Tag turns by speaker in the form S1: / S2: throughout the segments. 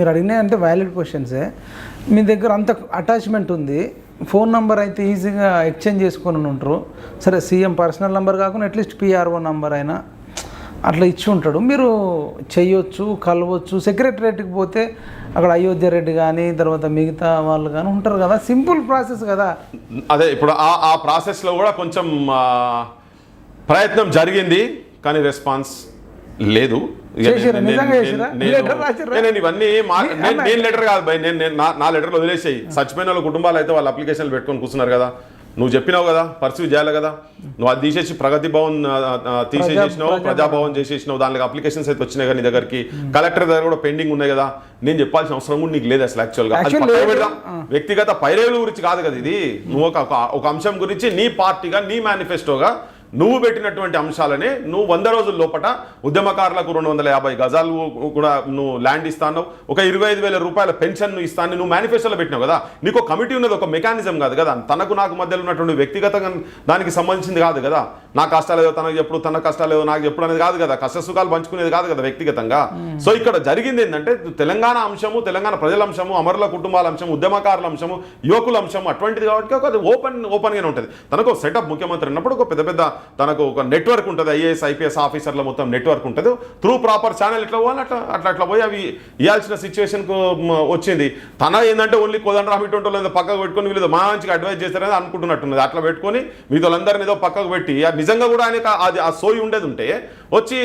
S1: మీరు అడిగినాయి అంటే వ్యాలిడ్ క్వశ్చన్సే మీ దగ్గర అంత అటాచ్మెంట్ ఉంది. ఫోన్ నెంబర్ అయితే ఈజీగా ఎక్స్చేంజ్ చేసుకొని ఉంటారు. సరే సీఎం పర్సనల్ నెంబర్ కాకుండా అట్లీస్ట్ పిఆర్ఓ నెంబర్ అయినా అట్లా ఇచ్చి ఉంటాడు. మీరు చేయొచ్చు కలవచ్చు. సెక్రటరేట్కి పోతే అక్కడ అయోధ్య రెడ్డి కానీ తర్వాత మిగతా వాళ్ళు కానీ ఉంటారు కదా. సింపుల్ ప్రాసెస్ కదా.
S2: అదే ఇప్పుడు ఆ ఆ ప్రాసెస్లో కూడా కొంచెం ప్రయత్నం జరిగింది. కానీ రెస్పాన్స్ లేదు? నేను- నేను-
S1: లెటర్
S2: ఇవన్నీ నేను- కాదు భయ్. నేను నా- లెటర్లు వదిలేసాయి. చచ్చిపోయిన వాళ్ళ కుటుంబాలు అయితే వాళ్ళ అప్లికేషన్లు పెట్టుకొని కూర్చున్నారు కదా. నువ్వు చెప్పినావు కదా పర్సూ చేయాలి కదా. నువ్వు అది తీసేసి ప్రగతి భవన్ తీసేసేసినావు
S1: ప్రజా-
S2: ప్రజాభవన్ చేసేసినావు. దానికి అప్లికేషన్స్ అయితే వచ్చినాయి కదా నీ దగ్గరికి. కలెక్టర్ దగ్గర కూడా పెండింగ్ ఉన్నాయి కదా. నేను చెప్పాల్సిన అవసరం కూడా నీకు లేదు అసలు యాక్చువల్గా. పెడదాం. వ్యక్తిగత పైరేవుల గురించి కాదు కదా ఇది. నువ్వు ఒక అంశం గురించి నీ పార్టీగా నీ మేనిఫెస్టోగా నువ్వు పెట్టినటువంటి అంశాలనే నువ్వు వంద రోజుల లోపట ఉద్యమకారులకు రెండు వందల యాభై గజాలు కూడా నువ్వు ల్యాండ్ ఇస్తాను ఒక ఇరవై ఐదు వేల రూపాయల పెన్షన్ నువ్వు ఇస్తాను నువ్వు మేనిఫెస్టోలో పెట్టినావు కదా. నీకు కమిటీ ఉన్నది ఒక మెకానిజం కాదు కదా. తనకు నాకు మధ్యలో ఉన్నటువంటి వ్యక్తిగతంగా దానికి సంబంధించింది కాదు కదా. నా కష్టాలు ఏదో తనకు ఎప్పుడు తన కష్టాలు ఏదో నాకు ఎప్పుడు అనేది కాదు కదా. కష్ట సుఖాలు పంచుకునేది కాదు కదా వ్యక్తిగతంగా. సో ఇక్కడ జరిగింది ఏంటంటే తెలంగాణ అంశము తెలంగాణ ప్రజల అంశము అమరుల కుటుంబాల అంశము ఉద్యమకారుల అంశము యువకుల అంశము అటువంటిది కాబట్టి ఒక ఓపెన్ ఓపెన్గానే ఉంటుంది. తనకు ఒక సెటప్ ముఖ్యమంత్రి ఉన్నప్పుడు ఒక పెద్ద పెద్ద తనకు ఒక నెట్వర్క్ ఉంటుంది. ఐఏఎస్ ఐపీఎస్ ఆఫీసర్ల మొత్తం నెట్వర్క్ ఉంటుంది. త్రూ ప్రాపర్ ఛానల్ ఎట్లా పోవాలి అట్లా అట్లా అట్లా పోయి అవి ఇవ్వాల్సిన సిచ్యువేషన్కు వచ్చింది. తన ఏంటంటే ఓన్లీ కోదండరామ్ ఇటువంటి వాళ్ళు పక్కకు పెట్టుకొని వీళ్ళు మంచిగా అడ్వైజ్ చేస్తారని అనుకుంటున్నట్టున్నది. అట్లా పెట్టుకొని మీతో అందరిని ఏదో పక్కకు పెట్టి నిజంగా కూడా ఆయనకు అది ఆ సోయి ఉండేది ఉంటే వచ్చి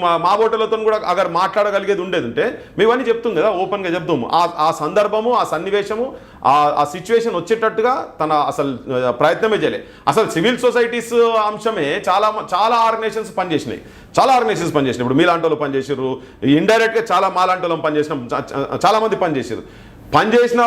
S2: మా- మా ఓటర్లతో కూడా అగర్ మాట్లాడగలిగేది ఉండేది ఉంటే మేమన్నీ చెప్తుంది కదా ఓపెన్గా చెప్తాము ఆ ఆ సందర్భము ఆ సన్నివేశము ఆ ఆ సిచ్యువేషన్ వచ్చేటట్టుగా తన అసలు ప్రయత్నమే చేయలే. అసలు సివిల్ సొసైటీస్ అంశమే చాలా చాలా ఆర్గనైజేషన్స్ పనిచేసినాయి. చాలా ఆర్గనైజేషన్స్ పనిచేసినాయి. ఇప్పుడు మీలాంటి వాళ్ళు పనిచేసారు ఇండైరెక్ట్గా చాలా మాలాంటి వాళ్ళం పనిచేసిన చాలామంది చాలా మంది పనిచేసారు పనిచేసిన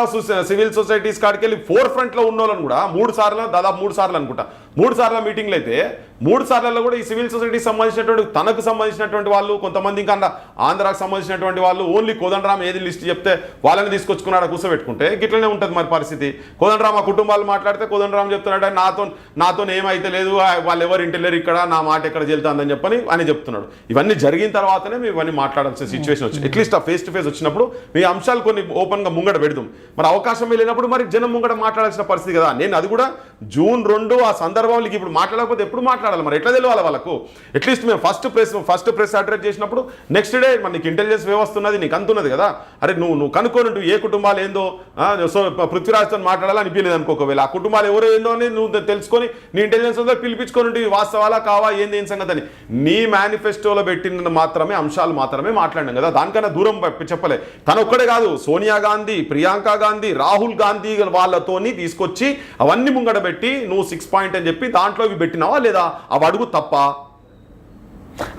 S2: సివిల్ సొసైటీస్ కాడికి వెళ్ళి ఫోర్ ఫ్రంట్లో ఉన్న వాళ్ళని కూడా మూడు సార్లు దాదాపు మూడు సార్లు అనుకుంటా. మూడు సార్ల మీటింగ్లు అయితే మూడు సార్లలో కూడా ఈ సివిల్ సొసైటీకి సంబంధించినటువంటి తనకు సంబంధించినటువంటి వాళ్ళు కొంతమంది ఇంకా ఆంధ్రాకు సంబంధించినటువంటి వాళ్ళు ఓన్లీ కోదండరామ్ ఏది లిస్ట్ చెప్తే వాళ్ళని తీసుకొచ్చుకున్నాడు కూర్చోబెట్టుకుంటే గిట్లనే ఉంటుంది మరి పరిస్థితి. కోదండరామ్ ఆ కుటుంబాలు మాట్లాడితే కోదండరామ్ చెప్తున్నాడు నాతో నాతో ఏమైతే లేదు వాళ్ళు ఎవరు ఇంటిలేరు ఇక్కడ నా మాట ఎక్కడ చెల్తుందని చెప్పని అని చెప్తున్నాడు. ఇవన్నీ జరిగిన తర్వాతనే మేము ఇవన్నీ మాట్లాడాల్సిన సిచ్యువేషన్ వచ్చింది. అట్లీస్ట్ ఆ ఫేస్ టు ఫేస్ వచ్చినప్పుడు మీ అంశాలు కొన్ని ఓపెన్గా ముంగడ పెడదాం. మరి అవకాశం వెళ్ళినప్పుడు మరి జనం ముంగడ మాట్లాడాల్సిన పరిస్థితి కదా. నేను అది కూడా జూన్ రెండు ఆ సందర్భంలో ఇప్పుడు మాట్లాడకపోతే ఎప్పుడు మాట్లాడాలి మరి. ఎట్లా తెలియాలి వాళ్ళకు? అట్లీస్ట్ మేము first press first press address చేసినప్పుడు నెక్స్ట్ డే మన నీకు ఇంటెలిజెన్స్ వ్యవస్థ ఉన్నది నీకు అంతున్నది కదా? అరే నువ్వు నువ్వు కనుక్కొని నువ్వు ఏ కుటుంబాలు ఏందో సో పృథ్వీరాజ్తో మాట్లాడాలని అనిపించలేదు అనుకో ఒకవేళ. ఆ కుటుంబాలు ఎవరు ఏందో అని నువ్వు తెలుసుకొని నీ ఇంటెలిజెన్స్ ఉందో పిలిపించుకొని వాస్తవాలా కావా ఏంది ఏం సంగతి అని. నీ మేనిఫెస్టోలో పెట్టిన మాత్రమే అంశాలు మాత్రమే మాట్లాడినాం కదా? దానికన్నా దూరం చెప్పలే. తను ఒక్కడే కాదు సోనియా గాంధీ ప్రియాంక గాంధీ రాహుల్ గాంధీ వాళ్ళతోని తీసుకొచ్చి అవన్నీ ముంగడబెట్టి నువ్వు సిక్స్ పాయింట్ అని చెప్పి దాంట్లో ఇవి పెట్టినావా లేదా? అవి అడుగు తప్ప.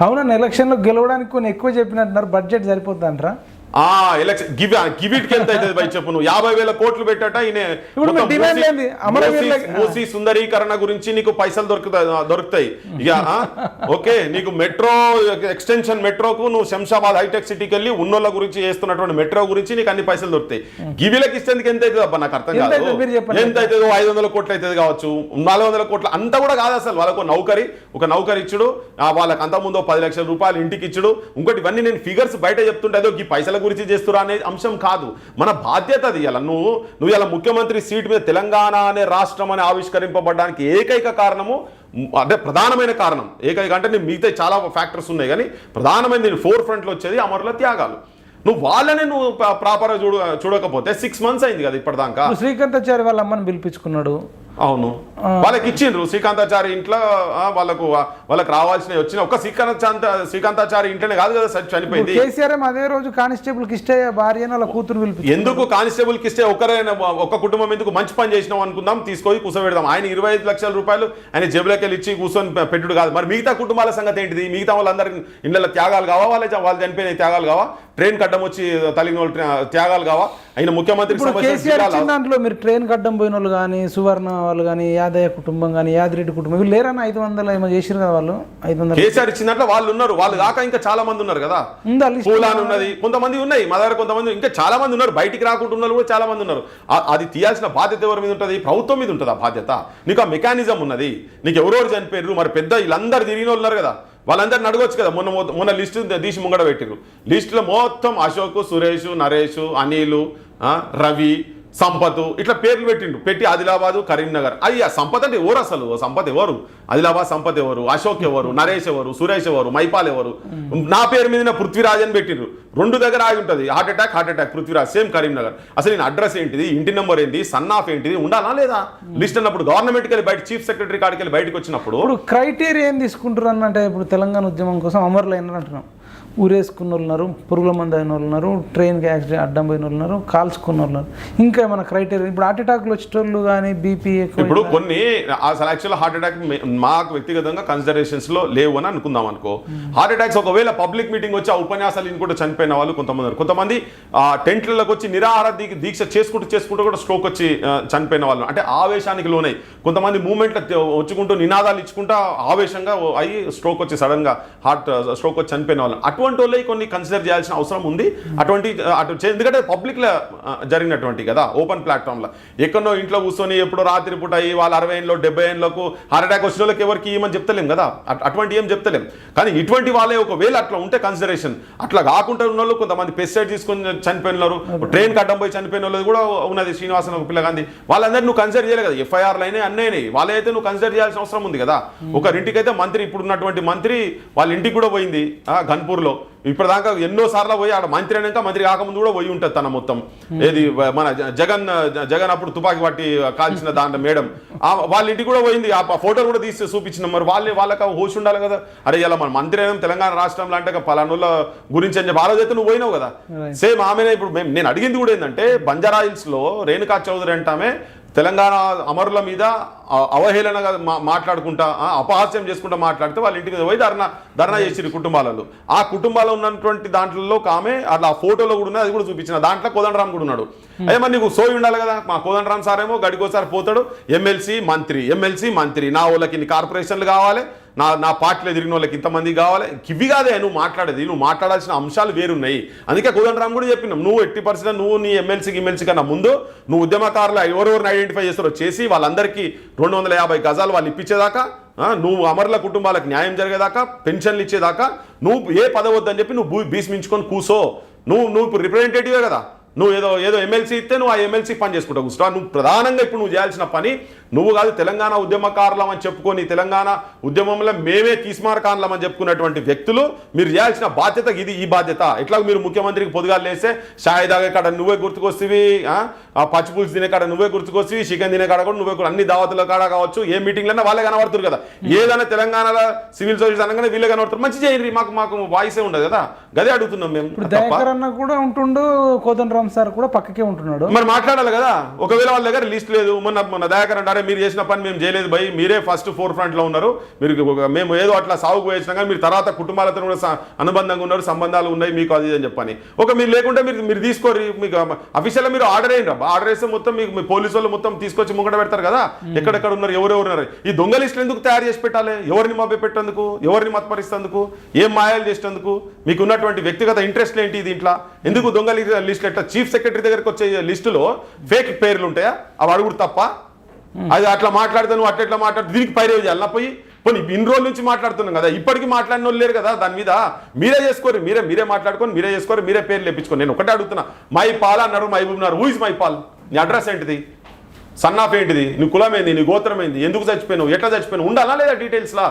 S1: అవునన్న ఎలక్షన్లో గెలవడానికి కొన్ని ఎక్కువ చెప్పినట్టున్నారు బడ్జెట్ సరిపోతుందంటారా?
S2: ఆ ఎలక్షన్ గివ్ గివ్ ఇట్ ఎంత అవుతుంది బై చెప్పు నువ్వు? యాభై వేల కోట్లు పెట్టట మూసీ- సుందరీకరణ గురించి నీకు పైసలు దొరుకుతాయి దొరుకుతాయి. ఇక ఓకే నీకు మెట్రో ఎక్స్టెన్షన్ మెట్రోకు నువ్వు శంషాబాద్ హైటెక్ సిటీకి వెళ్ళి ఉన్నోళ్ళ గురించి చేస్తున్నటువంటి మెట్రో గురించి నీకు అన్ని పైసలు దొరుకుతాయి. గివిలకి ఇస్తేందుకు ఎంత అవుతుంది అబ్బా? నాకు అర్థం కాదు. ఎంత అవుతుందో ఐదు వందల కోట్లు అవుతుంది కావచ్చు. నాలుగు వందల కోట్లు అంతా కూడా కాదు అసలు. వాళ్ళకు నౌకరి ఒక నౌకరి ఇచ్చుడు. వాళ్ళకి అంత ముందు పది లక్షల రూపాయలు ఇంటికి ఇచ్చుడు. ఇంకోటి ఇవన్నీ నేను ఫిగర్స్ బయట చెప్తుంటే అదో ఈ పైసల గురించి చేస్తురా అనే అంశం కాదు. మన బాధ్యత అది ఇలా. నువ్వు నువ్వు ఇలా ముఖ్యమంత్రి సీట్ మీద తెలంగాణ అనే రాష్ట్రం అని ఆవిష్కరింపబడడానికి ఏకైక కారణము అంటే ప్రధానమైన కారణం. ఏకైక అంటే నేను మిగతా చాలా ఫ్యాక్టర్స్ ఉన్నాయి కానీ ప్రధానమైన ఫోర్ ఫ్రంట్లో వచ్చేది అమరుల త్యాగాలు. నువ్వు వాళ్ళని నువ్వు ప్రాపర్గా చూడ చూడకపోతే సిక్స్ మంత్స్ అయింది కదా ఇప్పటిదాకా.
S1: ఇప్పుడు శ్రీకాంతాచారి వాళ్ళ అమ్మని పిలిపించుకున్నాడు.
S2: అవును. వాళ్ళకి ఇచ్చిండ్రు శ్రీకాంతాచారి ఇంట్లో వాళ్ళకు వాళ్ళకి రావాల్సినవి వచ్చిన ఒక్క శ్రీకాంత శ్రీకాంతాచారి ఇంట్లోనే కాదు కదా సరి చనిపోయింది.
S1: కేసీఆర్ అదే రోజు కానిస్టేబుల్ కిష్టయ్య భార్యను వాళ్ళ కూతురు
S2: ఎందుకు కానిస్టేబుల్కి ఇస్తే ఒకరైనా ఒక కుటుంబం ఎందుకు మంచి పని చేసినాం అనుకుందాం తీసుకొని కూర్చోబెడదాం ఆయన ఇరవై ఐదు లక్షల రూపాయలు ఆయన జేబులోకి వెళ్ళి ఇచ్చి కూర్చొని పెట్టుడు కాదు. మరి మిగతా కుటుంబాల సంగతి ఏంటిది? మిగతా వాళ్ళందరికీ ఇళ్ళ త్యాగాలు కావా? వాళ్ళ వాళ్ళు చనిపోయిన త్యాగాలు కావా? ట్రైన్ కట్టం వచ్చి తలిగిన వాళ్ళు త్యాగాలు కావా? ఆయన
S1: ఇచ్చిన దాంట్లో మీరు ట్రైన్ గడ్డం పోయిన వాళ్ళు కానీ సువర్ణ వాళ్ళు కానీ యాదయ్య కుటుంబం కానీ యాదిరెడ్డి కుటుంబం వీళ్ళు లేరన్న ఐదు వందలు ఏమో చేసిరు కదా వాళ్ళు? ఐదు వందలు
S2: కేసీఆర్ ఇచ్చిన దాంట్లో వాళ్ళు ఉన్నారు. వాళ్ళు కాక ఇంకా చాలా మంది ఉన్నారు కదా.
S1: ఉందా లిస్ట్
S2: పూలాన్ ఉన్నది కొంతమంది ఉన్నాయి. మా దగ్గర కొంతమంది ఇంకా చాలా మంది ఉన్నారు. బయటికి రాకుండా కూడా చాలా మంది ఉన్నారు. అది తీయాల్సిన బాధ్యత ఎవరి మీద ఉంటుంది? ప్రభుత్వం మీద ఉంటుంది ఆ బాధ్యత. నీకు ఆ మెకానిజం ఉన్నది. నీకు ఎవరెవరు చనిపోయారు మరి పెద్ద వీళ్ళందరూ తిరిగిన వాళ్ళు ఉన్నారు కదా. వాళ్ళందరిని అడగొచ్చు కదా. మొన్న మొన్న లిస్ట్ తీసి ముంగడ పెట్టిరు లిస్టులో మొత్తం అశోక్ సురేష్ నరేష్ అనిల్ రవి సంపత్ ఇట్లా పేర్లు పెట్టిండు. పెట్టి ఆదిలాబాదు కరీంనగర్. అయ్యా సంపత్ అంటే ఎవరు అసలు? సంపత్ ఎవరు? ఆదిలాబాద్ సంపత్ ఎవరు? అశోక్ ఎవరు? నరేష్ ఎవరు? సురేష్ ఎవరు? మైపాల్ ఎవరు? నా పేరు మీద పృథ్వీరాజ్ అని పెట్టిండ్రు. రెండు దగ్గర ఆగి ఉంటుంది. Heart attack heart attack. Prithviraj same Karimnagar. అసలు నేను అడ్రస్ ఏంటిది? ఇంటి నెంబర్ ఏంటి? సన్ ఆఫ్ ఏంటిది? ఉండాలా లేదా? లిస్ట్ అన్నప్పుడు గవర్నమెంట్కి వెళ్ళి బయట చీఫ్ సెక్రటరీ కాడికి వెళ్ళి బయటకు వచ్చినప్పుడు
S1: ఇప్పుడు క్రైటీరియా ఏం తీసుకుంటారు అన్నట్టే ఇప్పుడు తెలంగాణ ఉద్యమం కోసం అమరులైన అంటున్నాం. ఊరేసుకున్న వాళ్ళు ఉన్నారు పురుగుల మంది అయిన వాళ్ళు ఉన్నారు ట్రైన్కి యాక్సిడెంట్ అడ్డం పోయిన వాళ్ళు ఉన్నారు కాల్చుకున్న వాళ్ళు ఉన్నారు ఇంకా ఏమైనా క్రైటీరియా? ఇప్పుడు హార్ట్ అటాక్లు వచ్చేటోళ్ళు కానీ బీపీ
S2: ఇప్పుడు కొన్ని అసలు యాక్చువల్ హార్ట్ అటాక్ మాకు వ్యక్తిగతంగా కన్సిడరేషన్స్లో లేవు అని అనుకుందాం అనుకో. హార్ట్ అటాక్స్ ఒకవేళ పబ్లిక్ మీటింగ్ వచ్చి ఆ ఉపన్యాసాలు కూడా చనిపోయిన వాళ్ళు కొంతమంది. కొంతమంది ఆ టెంట్లకు వచ్చి నిరాహార దీక్ష చేసుకుంటూ చేసుకుంటూ కూడా స్ట్రోక్ వచ్చి చనిపోయిన వాళ్ళు. అంటే ఆవేశానికి లోనై. కొంతమంది మూమెంట్ వచ్చుకుంటూ నినాదాలు ఇచ్చుకుంటా ఆవేశంగా అయ్యి స్ట్రోక్ వచ్చి సడన్గా హార్ట్ స్ట్రోక్ వచ్చి చనిపోయిన వాళ్ళు. అటువంటి వాళ్ళు కొన్ని కన్సిడర్ చేయాల్సిన అవసరం ఉంది. అటువంటి అటు ఎందుకంటే పబ్లిక్లో ఆ, జరిగినటువంటి కదా ఓపెన్ ప్లాట్ఫామ్లో. ఎక్కడో ఇంట్లో కూర్చొని ఎప్పుడో రాత్రి పూట అయ్యి వాళ్ళ అరవై ఏళ్ళలో డెబ్బై ఏళ్ళకు హార్ట్ అటాక్ వచ్చిన వాళ్ళకి ఎవరికి ఏమని చెప్తలేం కదా. అట్- అటువంటి ఏం చెప్తలేం. కానీ ఇటువంటి వాళ్ళే ఒకవేళ అట్లా ఉంటే కన్సిడరేషన్ అట్లా కాకుండా ఉన్న వాళ్ళు కొంతమంది పెస్టిసైడ్ తీసుకొని చనిపోయిన వాళ్ళు ట్రైన్ కట్టం పోయి చనిపోయిన వాళ్ళు కూడా ఉన్నది శ్రీనివాసన్ ఒక పిల్లగాంది వాళ్ళందరూ నువ్వు కన్సిడర్ చేయలేదు కదా. ఎఫ్ఐఆర్లు అయినాయి అన్నీ అయినాయి. వాళ్ళైతే నువ్వు కన్సిడర్ చేయాల్సిన అవసరం ఉంది కదా. ఒకరింటికి అయితే మంత్రి ఇప్పుడు ఉన్నటువంటి మంత్రి వాళ్ళ ఇంటికి కూడా పోయింది ఆ, గన్పూర్లో ఇప్పటిదాకా ఎన్నో సార్లు పోయి ఆడ మంత్రి అయినాక మంత్రి కాకముందు కూడా పోయి ఉంటుంది తన మొత్తం. ఏది మన జగన్ జగన్ అప్పుడు తుపాకీ పట్టి కాల్చిన దాంట్లో మేడం. వాళ్ళ ఇంటికి కూడా పోయింది. ఆ ఫోటో కూడా తీసి చూపించిన. మరి వాళ్ళే వాళ్ళకి హోష్ ఉండాలి కదా. అరే ఇలా మన మంత్రి అయినా తెలంగాణ రాష్ట్రంలో అంటే పలానుల గురించి అని చెప్పి ఆ నువ్వు పోయినావు కదా. సేమ్ ఆమెనే ఇప్పుడు నేను అడిగింది కూడా ఏంటంటే బంజారా హిల్స్లో రేణుకా చౌదరి అంటామే తెలంగాణ అమరుల మీద అవహేళనగా మా- మాట్లాడుకుంటా అపహాస్యం చేసుకుంటా మాట్లాడితే వాళ్ళ ఇంటికి పోయి ధర్నా ధర్నా చేసిరు కుటుంబాలలో. ఆ కుటుంబాల్లో ఉన్నటువంటి దాంట్లో ఒక ఆమె అట్లా ఆ ఫోటోలో కూడా ఉన్నది అది కూడా చూపించిన. దాంట్లో కోదండరామ్ కూడా ఉన్నాడు. అయ్యా మరి నీకు సోయి ఉండాలి కదా? మా కోదండరామ్ సార్ ఏమో గడికోసారి పోతాడు. ఎమ్మెల్సీ మంత్రి ఎమ్మెల్సీ మంత్రి. నా వాళ్ళకి కార్పొరేషన్లు కావాలి. నా నా పార్టీలో తిరిగిన వాళ్ళకి ఇంతమంది కావాలి? కివి కాదే నువ్వు మాట్లాడేది. నువ్వు మాట్లాడాల్సిన అంశాలు వేరున్నాయి. అందుకే కోదండరామ్ కూడా చెప్పినాం నువ్వు ఎట్టి పరిస్థితి నువ్వు నీ ఎమ్మెల్సీకి ఎమ్మెల్సీ కన్నా ముందు నువ్వు ఉద్యమకారులు ఎవరెవరిని ఐడెంటిఫై చేస్తారో చేసి వాళ్ళందరికీ రెండు వందల యాభై గజాలు వాళ్ళు ఇప్పించేదాకా నువ్వు అమరుల కుటుంబాలకు న్యాయం జరిగేదాకా పెన్షన్లు ఇచ్చేదాకా నువ్వు ఏ పదవద్దని చెప్పి నువ్వు భూ- భీష్మించుకొని కూసో. నువ్వు నువ్వు ఇప్పుడు రిప్రజెంటేటివే కదా? నువ్వు ఏదో ఏదో ఎమ్మెల్సీ ఇస్తే నువ్వు ఆ ఎమ్మెల్సీ పని చేసుకుంటావు. కూర్చో నువ్వు ప్రధానంగా ఇప్పుడు నువ్వు చేయాల్సిన పని నువ్వు కాదు తెలంగాణ ఉద్యమకారులం అని చెప్పుకొని తెలంగాణ ఉద్యమంలో మేమే తీస్మారకాన్లం అని చెప్పుకున్నటువంటి వ్యక్తులు మీరు చేయాల్సిన బాధ్యత ఇది ఈ బాధ్యత. ఎట్లా మీరు ముఖ్యమంత్రికి పొదుగాలు లేస్తే షాయిదాగా ఇక్కడ కాడ నువ్వే గుర్తుకొస్తేవి ఆ ఆ పచ్చి పులుసు తినే కాడ నువ్వే గుర్తుకొస్తేవి చికెన్ తినే కాడ కూడా నువ్వే అన్ని దావతుల కాడ కావచ్చు ఏ మీటింగ్లన్నా వాళ్ళే కనబడుతున్నారు కదా. ఏదైనా తెలంగాణలో సివిల్ సర్వీస్ అనగానే వీళ్ళే కనబడుతారు. మంచి చేయండి మాకు మాకు వాయిసే ఉండదు కదా. గదే అడుగుతున్నాం మేము.
S1: ఇప్పుడు
S2: తప్ప.
S1: దయాకర్ అన్న కూడా ఉంటుండు కోదండరామ్ సార్ కూడా పక్కకే ఉంటున్నాడు.
S2: మరి మాట్లాడాలి కదా. ఒకవేళ వాళ్ళ దగ్గర లిస్ట్ లేదు మొన్న మొన్న దయాకర్ అంటారే మీరు చేసిన పని మేము చేయలేదు భయ్ మీరే ఫస్ట్ ఫోర్ ఫ్రంట్లో ఉన్నారు. మీరు మేము ఏదో అట్లా సాగుకు వేసినా కానీ మీరు తర్వాత కుటుంబాలతో కూడా అనుబంధంగా ఉన్నారు సంబంధాలు ఉన్నాయి మీకు అది అని చెప్పని. ఒక మీరు లేకుంటే మీరు మీరు తీసుకోరు మీకు అఫీషియల్ మీరు ఆర్డర్ అయ్యింది ఆర్డర్ వేస్తే మొత్తం మీకు మీ పోలీసు వాళ్ళు మొత్తం తీసుకొచ్చి ముంగట పెడతారు కదా? ఎక్కడెక్కడ ఉన్నారు? ఎవరెవరు ఉన్నారు ఈ దొంగ లిస్టులు ఎందుకు తయారు చేసి పెట్టాలి? ఎవరిని మభ్య పెట్టేందుకు? ఎవరిని మతపరిస్తేందుకు ఏం మాయాలు చేసేందుకు? మీకు ఉన్నటువంటి వ్యక్తిగత ఇంట్రెస్ట్ ఏంటి దీంట్లో? ఎందుకు దొంగ లిస్టులు ఎట్లా చీఫ్ సెక్రటరీ దగ్గరికి వచ్చే లిస్టులో ఫేక్ పేర్లు ఉంటాయా? అవి అడుగుడు తప్ప? అది అట్లా మాట్లాడితే నువ్వు అట్లా ఎట్లా మాట్లాడితే దీనికి పైరేవ్ చేయాలి. పోయి పోనీ ఇన్ని రోజుల నుంచి మాట్లాడుతున్నాం కదా ఇప్పటికీ మాట్లాడిన వాళ్ళు లేరు కదా దాని మీద? మీరే చేసుకోరు మీరే మీరే మాట్లాడుకొని మీరే చేసుకోరు మీరే పేర్లు తెప్పించుకొని నేను ఒకటే అడుగుతున్నా మై పాల్ అన్నారు మహబూబ్ అన్నారు. Who is my Paul? నీ అడ్రస్ ఏంటిది? సన్నాఫ్ ఏంటిది? నీ కులం ఏంది నీ గోత్రం ఏంది ఎందుకు చచ్చిపోయినావు? ఎట్లా చచ్చిపోయినావు? ఉండాలా లేదా డీటెయిల్స్లా